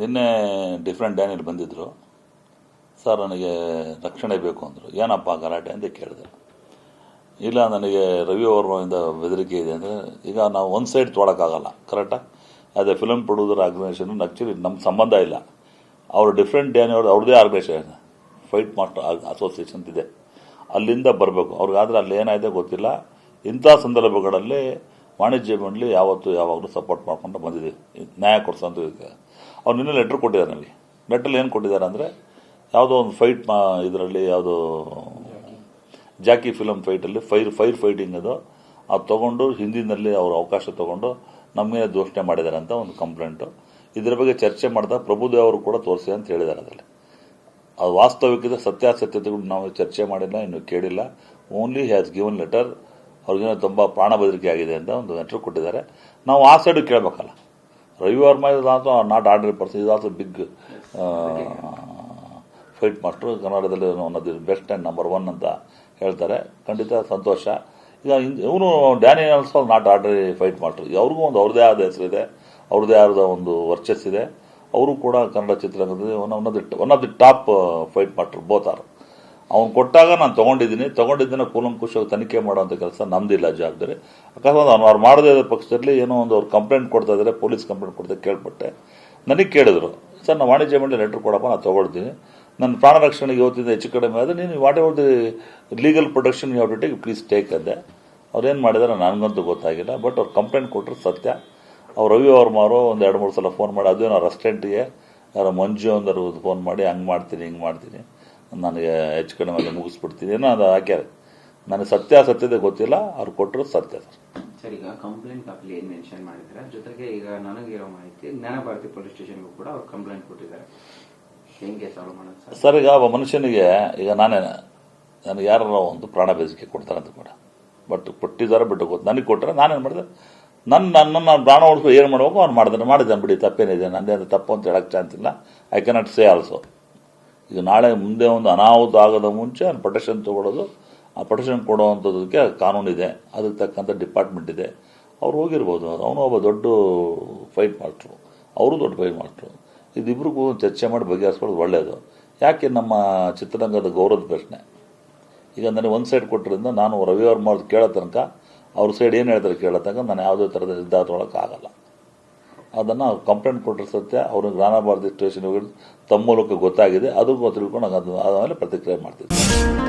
ನಿನ್ನೆ ಡಿಫ್ರೆಂಟ್ ಡ್ಯಾನಿಯಲ್ಲಿ ಬಂದಿದ್ದರು ಸರ್, ನನಗೆ ರಕ್ಷಣೆ ಬೇಕು ಅಂದರು. ಏನಪ್ಪ ಗಲಾಟೆ? ಅಂತ ಕೇಳಿದೆ ಇಲ್ಲ, ನನಗೆ ರವಿ ವರ್ಮದಿಂದ ಬೆದರಿಕೆ ಇದೆ ಅಂದರೆ, ಈಗ ನಾವು ಒಂದು ಸೈಡ್ ತೊಗೊಳಕ್ಕಾಗಲ್ಲ ಕರೆಕ್ಟಾ ಅದೇ ಫಿಲಮ್ ಪ್ರೊಡ್ಯೂಸರ್ ಆರ್ಗನೈಸೇಷನ್ ಆ್ಯಕ್ಚುಲಿ ನಮ್ಮ ಸಂಬಂಧ ಇಲ್ಲ. ಅವರು ಡಿಫ್ರೆಂಟ್ ಡ್ಯಾನಿ ಅವ್ರದ್ದು ಅವ್ರದ್ದೇ ಆರ್ಗನೈಸೇಷನ್ ಫೈಟ್ ಮಾಸ್ಟರ್ ಅಸೋಸಿಯೇಷನ್ ಇದೆ. ಅಲ್ಲಿಂದ ಬರಬೇಕು. ಅವ್ರಿಗಾದರೆ ಅಲ್ಲಿ ಏನಾಗಿದೆ ಗೊತ್ತಿಲ್ಲ. ಇಂಥ ಸಂದರ್ಭಗಳಲ್ಲಿ ವಾಣಿಜ್ಯ ಮಂಡಳಿ ಯಾವತ್ತು ಯಾವಾಗಲೂ ಸಪೋರ್ಟ್ ಮಾಡ್ಕೊಂಡು ಬಂದಿದೆ. ನ್ಯಾಯ ಕೊಡಿಸೋಂಥ ಅವ್ರು ನಿನ್ನೆ ಲೆಟ್ರ್ ಕೊಟ್ಟಿದ್ದಾರೆ ನನಗೆ ಲೆಟ್ರಲ್ಲಿ ಏನು ಕೊಟ್ಟಿದ್ದಾರೆ ಅಂದರೆ, ಯಾವುದೋ ಒಂದು ಫೈಟ್ ಮಾ ಇದರಲ್ಲಿ ಯಾವುದೋ ಜಾಕಿ ಫಿಲಮ್ ಫೈಟಲ್ಲಿ ಫೈರ್ ಫೈರ್ ಫೈಟಿಂಗ್ ಅದು ಅದು ತೊಗೊಂಡು ಹಿಂದಿನಲ್ಲಿ ಅವರು ಅವಕಾಶ ತೊಗೊಂಡು ನಮಗೆ ದೂಷಣೆ ಮಾಡಿದ್ದಾರೆ ಅಂತ ಒಂದು ಕಂಪ್ಲೇಂಟು ಇದರ ಬಗ್ಗೆ ಚರ್ಚೆ ಮಾಡಿದ ಪ್ರಭುದೇವ್ ಅವರು ಕೂಡ ತೋರಿಸಿ ಅಂತ ಹೇಳಿದ್ದಾರೆ ಅದರಲ್ಲಿ. ಅದು ವಾಸ್ತವಿಕದ ಸತ್ಯಾಸತ್ಯತೆಗಳು ನಾವು ಚರ್ಚೆ ಮಾಡಿಲ್ಲ, ಇನ್ನು ಕೇಳಿಲ್ಲ. ಓನ್ಲಿ ಹ್ಯಾಸ್ ಗಿವನ್ ಲೆಟರ್ ಅವ್ರಿಗೇನೋ ತುಂಬ ಪ್ರಾಣ ಬೆದರಿಕೆ ಆಗಿದೆ ಅಂತ ಒಂದು ಎಂಟ್ರು ಕೊಟ್ಟಿದ್ದಾರೆ. ನಾವು ಆ side ಕೇಳಬೇಕಲ್ಲ. Ravi Varma is also not ordinary person is also big fight master ಕನ್ನಡದಲ್ಲಿ one of the best and number one ಅಂತ ಹೇಳ್ತಾರೆ. ಖಂಡಿತ ಸಂತೋಷ. ಈಗ ಇವನು Danny also not ordinary fight master ಅವ್ರಿಗೂ ಒಂದು ಅವ್ರದೇ ಆದ ಹೆಸರಿದೆ ಅವ್ರದೇ ಆದ ಒಂದು ವರ್ಚಸ್ಸಿದೆ ಅವರು ಕೂಡ ಕನ್ನಡ ಚಿತ್ರರಂಗದಲ್ಲಿ one of the one of the top fight master both are ಅವ್ನು ಕೊಟ್ಟಾಗ ನಾನು ತೊಗೊಂಡಿದ್ದೀನಿ, ತೊಗೊಂಡಿದ್ದನ್ನ ಕೂಲಂಕುಷವಾಗಿ ತನಿಖೆ ಮಾಡುವಂಥ ಕೆಲಸ ನಮ್ದಿಲ್ಲ ಜವಾಬ್ದಾರಿ. ಅಕಸ್ಮಾತ್ ಅವ್ನು ಅವ್ರು ಮಾಡದೇ ಇರೋ ಪಕ್ಷದಲ್ಲಿ ಏನೋ ಒಂದು ಅವ್ರು ಕಂಪ್ಲೇಂಟ್ ಕೊಡ್ತಾ ಇದ್ದಾರೆ ಪೊಲೀಸ್ ಕಂಪ್ಲೇಂಟ್ ಕೊಡ್ತಾ ಕೇಳ್ಪಟ್ಟೆ. ನನಗೆ ಕೇಳಿದ್ರು, ಸರ್, ನಾನು ವಾಣಿಜ್ಯ ಮಂಡಳಿ ಲೆಟ್ರ್ ಕೊಡಪ್ಪ, ನಾನು ತೊಗೊಳ್ತೀನಿ. ನನ್ನ ಪ್ರಾಣ ರಕ್ಷಣೆಗೆ ಇವತ್ತಿಂದ ಹೆಚ್ಚು ಕಡಿಮೆ ಆದರೆ ನೀನು whatever the legal protection ಯಾವ ಟೇಕ್ ಪ್ಲೀಸ್ ಟೇಕ್ ಅಂದೆ. ಅವ್ರೇನು ಮಾಡಿದಾರೆ ನನಗಂತೂ ಗೊತ್ತಾಗಿಲ್ಲ ಬಟ್ ಅವ್ರು ಕಂಪ್ಲೇಂಟ್ ಕೊಟ್ಟರು ಸತ್ಯ. ಅವ್ರು ರವಿ ಅವ್ರ ಮಾರೋ ಒಂದು ಎರಡು ಮೂರು ಸಲ ಫೋನ್ ಮಾಡಿ, ಅದೇನೋ ರೆಸ್ಟೋರೆಂಟ್ಗೆ ಯಾರೋ ಮಂಜು ಅಂದರು ಫೋನ್ ಮಾಡಿ, ಹಂಗೆ ಮಾಡ್ತೀನಿ, ಹಿಂಗೆ ಮಾಡ್ತೀನಿ. ನನಗೆ ಹೆಚ್ಚು ಕಡಿಮೆ ಅಲ್ಲಿ ಮುಗಿಸ್ಬಿಡ್ತೀನಿ ಏನೋ ಅದು ಹಾಕ್ಯಾರ ನನಗೆ ಸತ್ಯ ಸತ್ಯಾಸತ್ಯತೆ ಗೊತ್ತಿಲ್ಲ ಅವ್ರು ಕೊಟ್ಟರು ಸತ್ಯ ಸರ್. ಸರ್ ಈಗ ಕಂಪ್ಲೇಂಟ್ ಕಾಪಿ ಏನ್ ಮೆನ್ಷನ್ ಮಾಡಿದ್ರೆ ಜೊತೆಗೆ ಈಗ ನನಗಿರೋ ಮಾಹಿತಿ ಜ್ಞಾನಭಾರತಿ ಪೊಲೀಸ್ ಸ್ಟೇಷನ್ಗೂ ಕೂಡ ಅವ್ರು ಕಂಪ್ಲೇಂಟ್ ಕೊಟ್ಟಿದ್ದಾರೆ. ಹೆಂಗೆ ಸಾಲ್ವ್ ಮಾಡೋದು ಸರ್? ಸರ್ ಈಗ ಒಬ್ಬ ಮನುಷ್ಯನಿಗೆ ಈಗ ನಾನೇ ನನಗೆ ಯಾರು ಒಂದು ಪ್ರಾಣ ಬೇಸಿಗೆ ಕೊಡ್ತಾರೆ ಅಂತ ಕೂಡ ಬಟ್ ಕೊಟ್ಟಿದ್ದಾರೆ ಬಿಟ್ಟು ಗೊತ್ತು. ನನಗೆ ಕೊಟ್ಟರೆ ನಾನೇನು ಮಾಡಿದೆ? ನನ್ನ ನನ್ನನ್ನು ಪ್ರಾಣ ಉಳಿಸ್ಕೊ ಏನು ಮಾಡಬೇಕು? ಅವ್ನು ಮಾಡಿದ್ರೆ ಮಾಡಿದ್ದಾನೆ ಬಿಡಿ ತಪ್ಪೇನಿದೆ. ನಂದೇನು ತಪ್ಪು ಅಂತ ಹೇಳಕ್ಕೆ ಚಾನ್ಸ್ ಇಲ್ಲ. ಐ ಕೆನಾಟ್ ಸೇ ಆಲ್ಸೋ ಈಗ ನಾಳೆ ಮುಂದೆ ಒಂದು ಅನಾಹುತ ಆಗೋದ ಮುಂಚೆ ಅವ್ನು ತೊಗೊಳೋದು, ಆ ಪ್ರೊಟೆಕ್ಷನ್ ಕೊಡುವಂಥದ್ದಕ್ಕೆ ಕಾನೂನಿದೆ ಅದಕ್ಕೆ ತಕ್ಕಂಥ ಡಿಪಾರ್ಟ್ಮೆಂಟ್ ಇದೆ. ಅವ್ರು ಹೋಗಿರ್ಬೋದು. ಅವನು ಒಬ್ಬ ದೊಡ್ಡ ಫೈಟ್ ಮಾಸ್ಟ್ರು ಅವರು ದೊಡ್ಡ ಫೈಟ್ ಮಾಸ್ಟ್ರು ಇದಿಬ್ರಿಗೂ ಚರ್ಚೆ ಮಾಡಿ ಬಗೆಹರಿಸ್ಕೊಳ್ಳೋದು ಒಳ್ಳೆಯದು ಯಾಕೆ ನಮ್ಮ ಚಿತ್ರರಂಗದ ಗೌರವದ ಪ್ರಶ್ನೆ? ಈಗ ನನಗೆ ಒಂದು ಸೈಡ್ ಕೊಟ್ಟರಿಂದ ನಾನು ರವಿವಾರ ಮಾಡೋದು ಕೇಳೋ ತನಕ, ಅವ್ರ ಸೈಡ್ ಏನು ಹೇಳ್ತಾರೆ ಕೇಳೋ ತನಕ ನಾನು ಯಾವುದೇ ಥರದ ನಿರ್ಧಾರ ತೊಗೊಳಕ್ಕಾಗಲ್ಲ. ಅದನ್ನು ಕಂಪ್ಲೇಂಟ್ ಕೊಟ್ಟರೆ ಸತ್ಯ ಅವ್ರಿಗೆ ಜ್ಞಾನ ಸ್ಟೇಷನ್ ಹೋಗಿ ತಮ್ಮ ಮೂಲಕ ಗೊತ್ತಾಗಿದೆ ಅದಕ್ಕೂ ತಿಳ್ಕೊಂಡು ಅದು ಆದಮೇಲೆ ಪ್ರತಿಕ್ರಿಯೆ ಮಾಡ್ತಿದ್ದೆ